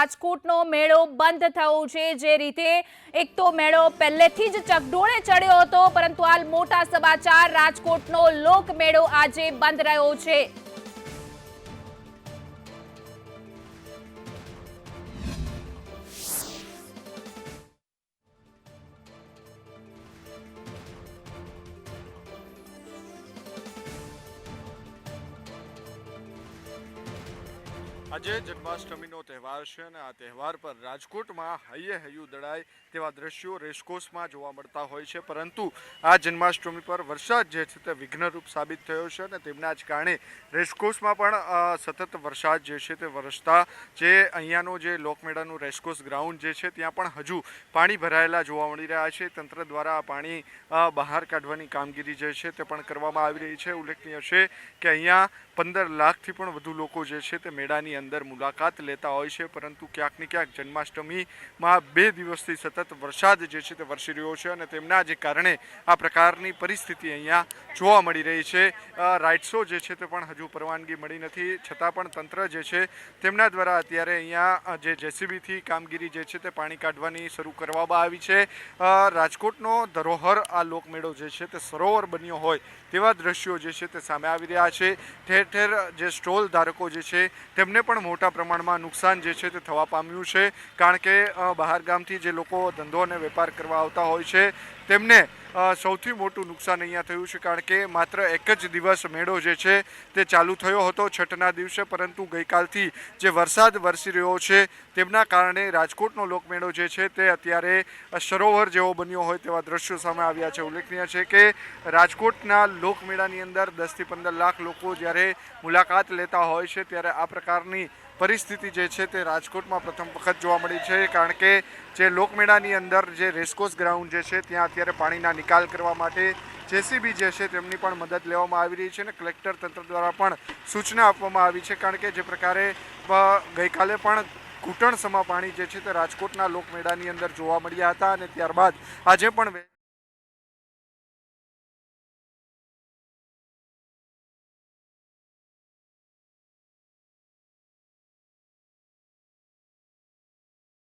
રાજકોટનો મેળો બંધ થયો છે. જે રીતે એક તો મેળો પહેલેથી જ ચકડોળે ચડ્યો હતો, પરંતુ હાલ મોટા સમાચાર રાજકોટનો લોકમેળો આજે બંધ રહ્યો છે. આજે જન્માષ્ટમીનો તહેવાર છે અને આ તહેવાર પર રાજકોટમાં હૈયે હૈયું દળાય તેવા દ્રશ્યો રેસકોર્સમાં જોવા મળતા હોય છે. પરંતુ આ જન્માષ્ટમી પર વરસાદ જે છે તે વિઘ્નરૂપ સાબિત થયો છે અને તેમના જ કારણે રેસકોર્સમાં પણ સતત વરસાદ જે છે તે વરસતા જે અહીંયાનો જે લોકમેળાનું રેસકોર્સ ગ્રાઉન્ડ જે છે ત્યાં પણ હજુ પાણી ભરાયેલા જોવા મળી રહ્યા છે. તંત્ર દ્વારા આ પાણી બહાર કાઢવાની કામગીરી જે છે તે પણ કરવામાં આવી રહી છે. ઉલ્લેખનીય છે કે અહીંયા પંદર લાખથી પણ વધુ લોકો જે છે તે મેળાની અંદર મુલાકાત લેતા હોય છે, પરંતુ ક્યાંક ને ક્યાંક જન્માષ્ટમીમાં બે દિવસથી સતત વરસાદ જે છે તે વરસી રહ્યો છે અને તેમના જે કારણે આ પ્રકારની પરિસ્થિતિ અહીંયા જોવા મળી રહી છે. રાઇટ્સો જે છે તે પણ હજુ પરવાનગી મળી નથી, છતાં પણ તંત્ર જે છે તેમના દ્વારા અત્યારે અહીંયા જે જેસીબીથી કામગીરી જે છે તે પાણી કાઢવાની શરૂ કરવામાં આવી છે. રાજકોટનો ધરોહર આ લોકમેળો જે છે તે સરોવર બન્યો હોય તેવા દ્રશ્યો જે છે તે સામે આવી રહ્યા છે. ઠેર ઠેર જે સ્ટોલ ધારકો જે છે તેમને મોટા પ્રમાણમાં નુકસાન જે છે તે થવા પામ્યું છે. કારણ કે બહારગામથી બહાર ગામથી જે લોકો ધંધો અને વેપાર કરવા આવતા હોય છે, તેમને સૌથી મોટું નુકસાન અહીંયા થયું છે, કારણ કે માત્ર એક જ દિવસ મેળો જે છે તે ચાલુ થયો હતો છઠના દિવસે, પરંતુ ગઈકાલથી જે વરસાદ વરસી રહ્યો છે તેમના કારણે રાજકોટનો લોકમેળો જે છે તે અત્યારે સરોવર જેવો બન્યો હોય તેવા દ્રશ્યો સામે આવ્યા છે. ઉલ્લેખનીય છે કે રાજકોટના લોકમેળાની અંદર દસથી પંદર લાખ લોકો જ્યારે મુલાકાત લેતા હોય છે, ત્યારે આ પ્રકારની પરિસ્થિતિ જે છે તે રાજકોટમાં પ્રથમ વખત જોવા મળી છે, કારણ કે જે લોકમેળાની અંદર જે રેસકોર્સ ગ્રાઉન્ડ જે છે, ત્યાં અત્યારે પાણીના નિકાલ કરવા માટે જેસીબી જે છે તેમની પણ મદદ લેવામાં આવી રહી છે અને કલેક્ટર તંત્ર દ્વારા પણ સૂચના આપવામાં આવી છે, કારણ કે જે પ્રકારે ગઈકાલે પણ ઘૂંટણ સમા પાણી જે છે તે રાજકોટના લોકમેળાની અંદર જોવા મળ્યા હતા અને ત્યારબાદ આજે પણ